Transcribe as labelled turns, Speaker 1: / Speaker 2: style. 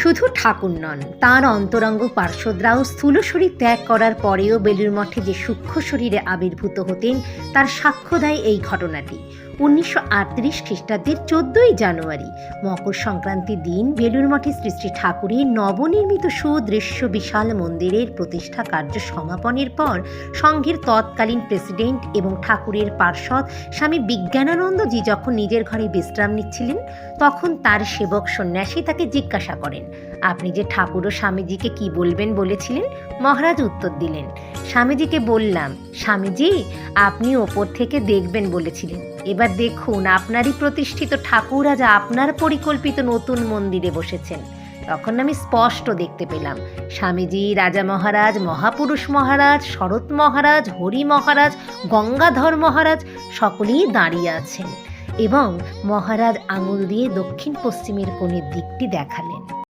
Speaker 1: শুধু ঠাকুর নন, তার অন্তরঙ্গ পার্শ্বদরাও স্থূল শরীর ত্যাগ করার পরেও বেলুর মঠে যে সূক্ষ্ম শরীরে আবির্ভূত হতেন, তার সাক্ষ্য দেয় এই ঘটনাটি। উনিশশো আটত্রিশ খ্রিস্টাব্দের চোদ্দই জানুয়ারি, মকর সংক্রান্তির দিন বেলুর মঠে শ্রী শ্রী ঠাকুরের নবনির্মিত সুদৃশ্য বিশাল মন্দিরের প্রতিষ্ঠা কার্য সমাপনের পর, সংঘের তৎকালীন প্রেসিডেন্ট এবং ঠাকুরের পার্ষদ স্বামী বিজ্ঞানানন্দজি যখন নিজের ঘরে বিশ্রাম নিচ্ছিলেন, তখন তার সেবক সন্ন্যাসী তাকে জিজ্ঞাসা করেন আপনি যে ঠাকুর ও স্বামীজিকে কি বলবেন বলেছিলেন? মহারাজ উত্তর দিলেন, স্বামীজিকে বললাম, স্বামীজি, আপনি ওপর থেকে দেখবেন বলেছিলেন। এবার দেখুন, আপনারই প্রতিষ্ঠিত ঠাকুর আজ আপনার পরিকল্পিত নতুন মন্দিরে বসেছেন। তখন আমি স্পষ্ট দেখতে পেলাম, স্বামীজি, রাজা মহারাজ, মহাপুরুষ মহারাজ, শরৎ মহারাজ, হরি মহারাজ, গঙ্গাধর মহারাজ, সকলেই দাঁড়িয়ে আছেন এবং মহারাজ আঙুল দিয়ে দক্ষিণ পশ্চিমের কোণের দিকটি দেখালেন।